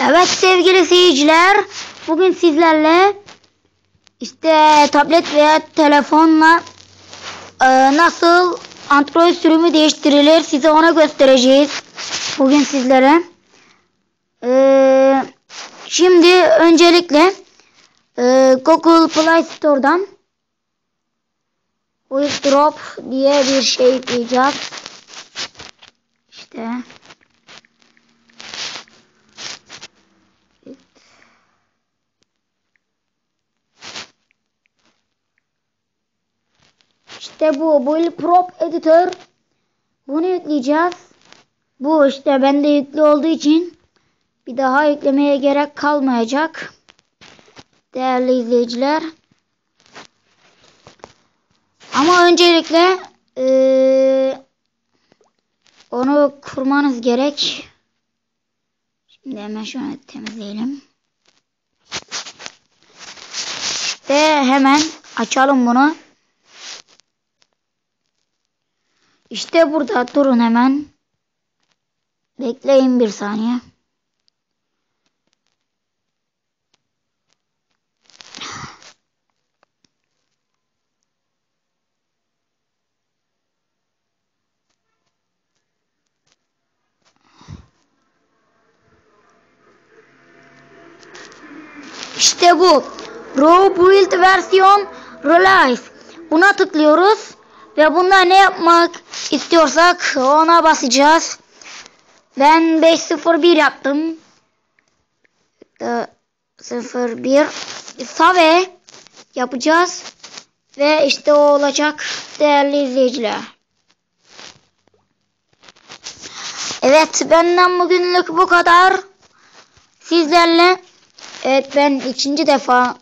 Evet sevgili seyirciler, bugün sizlerle işte tablet veya telefonla e, nasıl Android sürümü değiştirilir size ona göstereceğiz bugün sizlere. E, şimdi öncelikle e, Google Play Store'dan Withdraw diye bir şey yükleyeceğiz. İşte İşte bu. Bu prop editor. Bunu yükleyeceğiz. Bu işte bende yüklü olduğu için bir daha yüklemeye gerek kalmayacak. Değerli izleyiciler. Ama öncelikle ee, onu kurmanız gerek. Şimdi hemen şunu temizleyelim. İşte hemen açalım bunu. İşte burada durun hemen. Bekleyin bir saniye. İşte bu. Raw Build versiyon Relive. Buna tıklıyoruz. Ve bunda ne yapmak istiyorsak ona basacağız. Ben 501 yaptım. 01 Save yapacağız. Ve işte o olacak değerli izleyiciler. Evet benden bugünlük bu kadar. Sizlerle evet ben ikinci defa